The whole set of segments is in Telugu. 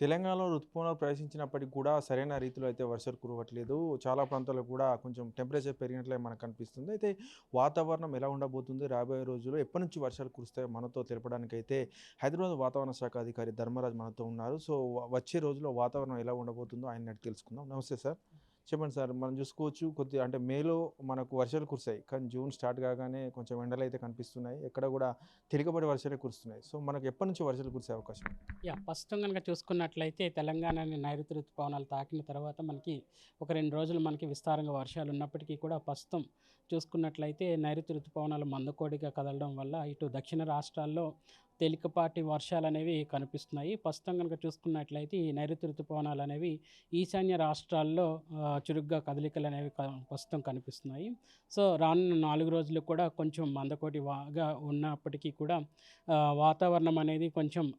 తెలంగాణలో ఋతుపవనాలు ప్రవేశించినప్పటికీ కూడా సరైన రీతిలో అయితే వర్షాలు కురవట్లేదు. చాలా ప్రాంతాల్లో కూడా కొంచెం టెంపరేచర్ పెరిగినట్లే మనకు కనిపిస్తుంది అయితే వాతావరణం ఎలా ఉండబోతుంది? రాబోయే రోజుల్లో ఎప్పటి నుంచి వర్షాలు కురుస్తాయో మనతో తెలపడానికి అయితే హైదరాబాద్ వాతావరణ శాఖ అధికారి ధర్మరాజ్ మనతో ఉన్నారు. సో వచ్చే రోజుల్లో వాతావరణం ఎలా ఉండబోతుందో ఆయన తెలుసుకుందాం. నమస్తే సార్. చెప్పండి సార్. మనం చూసుకోవచ్చు కొద్దిగా అంటే మేలో మనకు వర్షాలు కురిసాయి కానీ జూన్ స్టార్ట్ కాగానే కొంచెం ఎండలు అయితే కనిపిస్తున్నాయి. ఎక్కడ కూడా తిరగబడి వర్షాలే కురుస్తున్నాయి. సో మనకు ఎప్పటి నుంచి వర్షాలు కురిసే అవకాశం యా ప్రస్తుతం కనుక చూసుకున్నట్లయితే తెలంగాణని నైరుతి ఋతుపవనాలు తాకిన తర్వాత మనకి ఒక రెండు రోజులు మనకి విస్తారంగా వర్షాలు ఉన్నప్పటికీ కూడా ప్రస్తుతం చూసుకున్నట్లయితే నైరుతి ఋతుపవనాలు మందకోడిగా కదలడం వల్ల ఇటు దక్షిణ రాష్ట్రాల్లో తేలికపాటి వర్షాలు అనేవి కనిపిస్తున్నాయి. ప్రస్తుతం కనుక చూసుకున్నట్లయితే ఈ నైరుతి ఋతుపవనాలు అనేవి ఈశాన్య రాష్ట్రాల్లో చురుగ్గా కదలికలు అనేవి క- ప్రస్తుతం కనిపిస్తున్నాయి. సో రానున్న నాలుగు రోజులు కూడా కొంచెం మందకోటి వాగా ఉన్నప్పటికీ కూడా వాతావరణం అనేది కొంచెం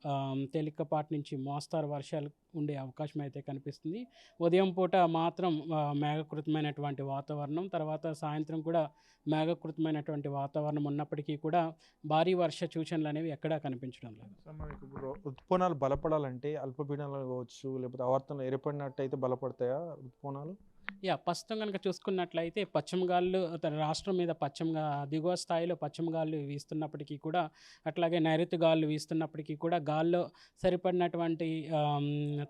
తేలికపాటి నుంచి మోస్తారు వర్షాలు ఉండే అవకాశం అయితే కనిపిస్తుంది. ఉదయం పూట మాత్రం మేఘకృతమైనటువంటి వాతావరణం తర్వాత సాయంత్రం కూడా మేఘకృతమైనటువంటి వాతావరణం ఉన్నప్పటికీ కూడా భారీ వర్ష సూచనలు అనేవి ఎక్కడా కనిపించడం లేదు. ఇప్పుడు ఋతుపవనాలు బలపడాలంటే అల్పపీడనాలు కావచ్చు లేకపోతే ఆవర్తనలు ఏర్పడినట్టు అయితే బలపడతాయా ఋతుపవనాలు యా ప్రస్తుతం కనుక చూసుకున్నట్లయితే పశ్చిమ రాష్ట్రం మీద పశ్చిమగా దిగువ స్థాయిలో పశ్చిమ వీస్తున్నప్పటికీ కూడా అట్లాగే నైరుతి గాలులు వీస్తున్నప్పటికీ కూడా గాల్లో సరిపడినటువంటి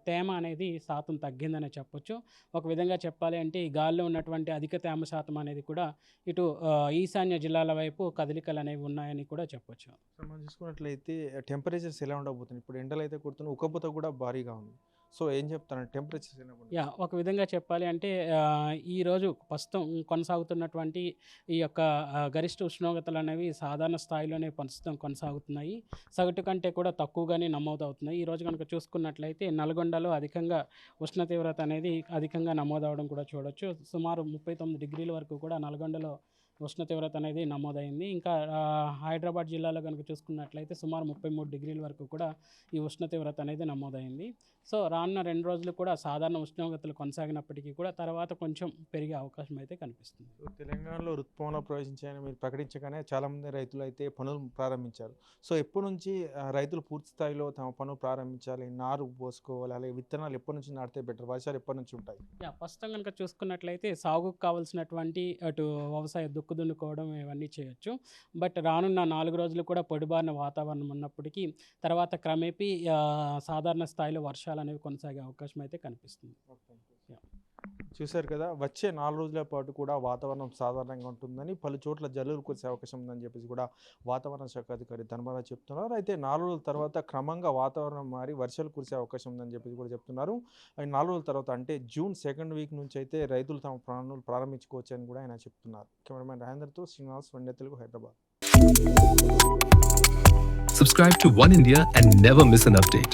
తేమ అనేది శాతం తగ్గిందని చెప్పొచ్చు. ఒక విధంగా చెప్పాలి అంటే ఈ గాల్లో ఉన్నటువంటి అధిక తేమ శాతం అనేది కూడా ఇటు ఈశాన్య జిల్లాల వైపు కదలికలు అనేవి ఉన్నాయని కూడా చెప్పొచ్చు. మనం చూసుకున్నట్లయితే టెంపరేచర్స్ ఎలా ఉండబోతున్నాయి? ఇప్పుడు ఎండలు అయితే కొడుతున్నాయి ఉక్కపోత కూడా భారీగా ఉంది. సో ఏం చెప్తాను టెంపరేచర్స్ యా ఒక విధంగా చెప్పాలి అంటే ఈరోజు ప్రస్తుతం కొనసాగుతున్నటువంటి ఈ యొక్క గరిష్ట ఉష్ణోగ్రతలు అనేవి సాధారణ స్థాయిలోనే ప్రస్తుతం కొనసాగుతున్నాయి. సగటు కంటే కూడా తక్కువగానే నమోదవుతున్నాయి. ఈ రోజు కనుక చూసుకున్నట్లయితే నల్గొండలో అధికంగా ఉష్ణ తీవ్రత అనేది అధికంగా నమోదవడం కూడా చూడొచ్చు. సుమారు ముప్పై తొమ్మిది డిగ్రీల వరకు కూడా నల్గొండలో ఉష్ణ తీవ్రత అనేది నమోదైంది. ఇంకా హైదరాబాద్ జిల్లాలో కనుక చూసుకున్నట్లయితే సుమారు ముప్పై మూడు డిగ్రీల వరకు కూడా ఈ ఉష్ణ తీవ్రత అనేది నమోదైంది. సో రానున్న రెండు రోజులు కూడా సాధారణ ఉష్ణోగ్రతలు కొనసాగినప్పటికీ కూడా తర్వాత కొంచెం పెరిగే అవకాశం అయితే కనిపిస్తుంది. తెలంగాణలో ఋతుపవనాలు ప్రవేశించాయని మీరు ప్రకటించగానే చాలామంది రైతులు అయితే పనులు ప్రారంభించారు. సో ఎప్పటి నుంచి రైతులు పూర్తి స్థాయిలో తమ పనులు ప్రారంభించాలి? నారు పోసుకోవాలి? అలాగే విత్తనాలు ఎప్పటి నుంచి నాటితే బెటర్? వర్షాలు ఎప్పటి నుంచి ఉంటాయి? ప్రస్తుతం కనుక చూసుకున్నట్లయితే సాగుకు కావాల్సినటువంటి అటు వ్యవసాయ దుక్కు దున్నుకోవడం ఇవన్నీ చేయొచ్చు. బట్ రానున్న నాలుగు రోజులు కూడా పొడిబారిన వాతావరణం ఉన్నప్పటికీ తర్వాత క్రమేపీ సాధారణ స్థాయిలో వర్షాలు అనేవి కొనసాగే అవకాశం అయితే కనిపిస్తుంది. ఓకే. చూశారు కదా వచ్చే నాలుగు రోజుల పాటు కూడా వాతావరణం సాధారణంగా ఉంటుందని పలు చోట్ల జల్లులు కురిసే అవకాశం ఉందని చెప్పేసి కూడా వాతావరణ శాఖ అధికారి ధర్మరాజ్ చెప్తున్నారు. అయితే నాలుగు రోజుల తర్వాత క్రమంగా వాతావరణం మారి వర్షాలు కురిసే అవకాశం ఉందని చెప్పేసి కూడా చెప్తున్నారు. అండ్ నాలుగు రోజుల తర్వాత అంటే జూన్ సెకండ్ వీక్ నుంచి అయితే రైతులు తమ ప్రాణులు ప్రారంభించుకోవచ్చు అని కూడా ఆయన చెప్తున్నారు. కెమెరామెన్ రాజేంద్రతో శ్రీనివాస్ వండే Telugu Hyderabad. Subscribe to One India and never miss an update.